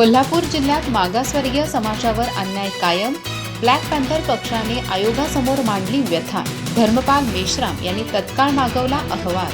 कोल्हापूर जिल्ह्यात मागासवर्गीय समाजावर अन्याय कायम ब्लॅक पॅन्थर पक्षाने आयोगासमोर मांडली व्यथा धर्मपाल मेश्राम यांनी तत्काळ मागवला अहवाल.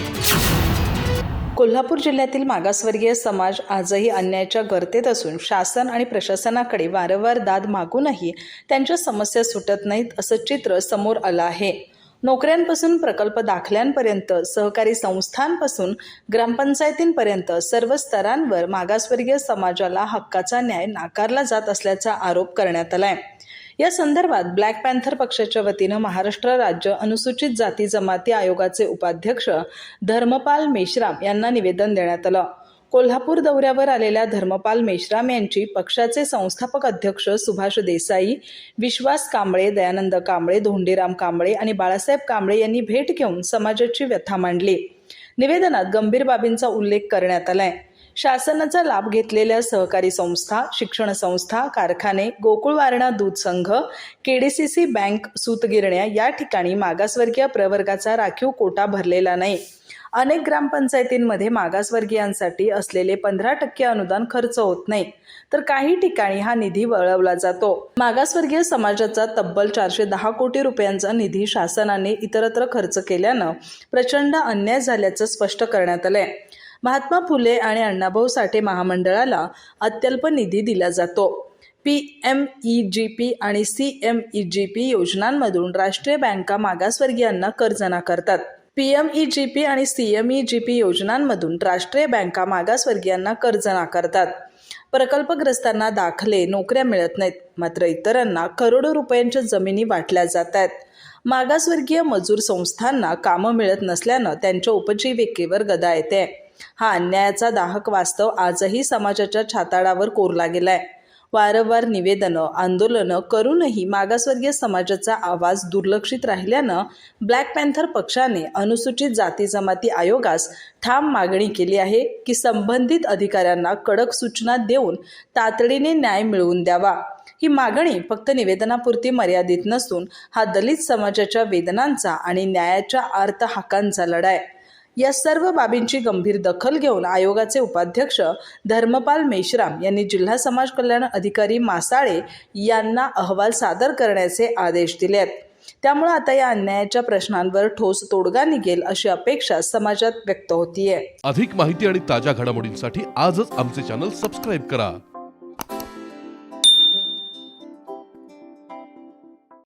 कोल्हापूर जिल्ह्यातील मागासवर्गीय समाज आजही अन्यायाच्या गर्तेत असून शासन आणि प्रशासनाकडे वारंवार दाद मागूनही त्यांच्या समस्या सुटत नाहीत असं चित्र समोर आलं आहे. नोकऱ्यांपासून प्रकल्प दाखल्यांपर्यंत सहकारी संस्थांपासून ग्रामपंचायतींपर्यंत सर्व स्तरांवर मागासवर्गीय समाजाला हक्काचा न्याय नाकारला जात असल्याचा आरोप करण्यात आलाय. या संदर्भात ब्लॅक पॅन्थर पक्षाच्या वतीनं महाराष्ट्र राज्य अनुसूचित जाती जमाती आयोगाचे उपाध्यक्ष धर्मपाल मेश्राम यांना निवेदन देण्यात आलं. कोल्हापूर दौऱ्यावर आलेल्या धर्मपाल मेश्राम यांची पक्षाचे संस्थापक अध्यक्ष सुभाष देसाई विश्वास कांबळे दयानंद कांबळे धोंडीराम कांबळे आणि बाळासाहेब कांबळे यांनी भेट घेऊन समाजाची व्यथा मांडली. निवेदनात गंभीर बाबींचा उल्लेख करण्यात आलाय. शासनाचा लाभ घेतलेल्या सहकारी संस्था शिक्षण संस्था कारखाने गोकुळवारणा दूध संघ केडीसीसी बँक सूतगिरण्या या ठिकाणी मागासवर्गीय प्रवर्गाचा राखीव कोटा भरलेला नाही. अनेक ग्रामपंचायतींमध्ये मागासवर्गीयांसाठी असलेले पंधरा टक्के अनुदान खर्च होत नाही. तर काही ठिकाणी हा निधी वळवला जातो. मागासवर्गीय समाजाचा तब्बल चारशे दहा कोटी रुपयांचा निधी शासनाने इतरत्र खर्च केल्यानं प्रचंड अन्याय झाल्याचं स्पष्ट करण्यात आलंय. महात्मा फुले आणि अण्णाभाऊ साठे महामंडळाला अत्यल्प निधी दिला जातो. P M E G P आणि C M E G P योजनांमधून राष्ट्रीय बँका मागासवर्गीयांना कर्ज नाकारतात P M E G P आणि C M E G P योजनांमधून राष्ट्रीय बँका मागासवर्गीयांना कर्ज नाकारतात. प्रकल्पग्रस्तांना दाखले नोकऱ्या मिळत नाहीत मात्र इतरांना करोडो रुपयांच्या जमिनी वाटल्या जात आहेत. मागासवर्गीय मजूर संस्थांना कामं मिळत नसल्यानं त्यांच्या उपजीविकेवर गदा येते. हा अन्यायाचा दाहक वास्तव आजही समाजाच्या छाताडावर कोरला गेलाय. वारंवार निवेदनं आंदोलनं करूनही मागासवर्गीय समाजाचा आवाज दुर्लक्षित राहिल्यानं ब्लॅक पॅन्थर पक्षाने अनुसूचित जाती जमाती आयोगास ठाम मागणी केली आहे की संबंधित अधिकाऱ्यांना कडक सूचना देऊन तातडीने न्याय मिळवून द्यावा. ही मागणी फक्त निवेदनापुरती मर्यादित नसून हा दलित समाजाच्या वेदनांचा आणि न्यायाच्या आर्त हाकांचा लढा आहे या सर्व बाबींची गंभीर दखल घेऊन आयोगाचे उपाध्यक्ष धर्मपाल मेश्राम यांनी जिल्हा समाज कल्याण अधिकारी मासाळे यांना अहवाल सादर करण्याचे आदेश दिले आहेत. त्यामुळे आता या अन्यायाच्या प्रश्नांवर ठोस तोडगा निघेल अशी अपेक्षा समाजात व्यक्त होतीये. अधिक माहिती आणि ताज्या घडामोडींसाठी आजच आमचे चॅनल सबस्क्राईब करा.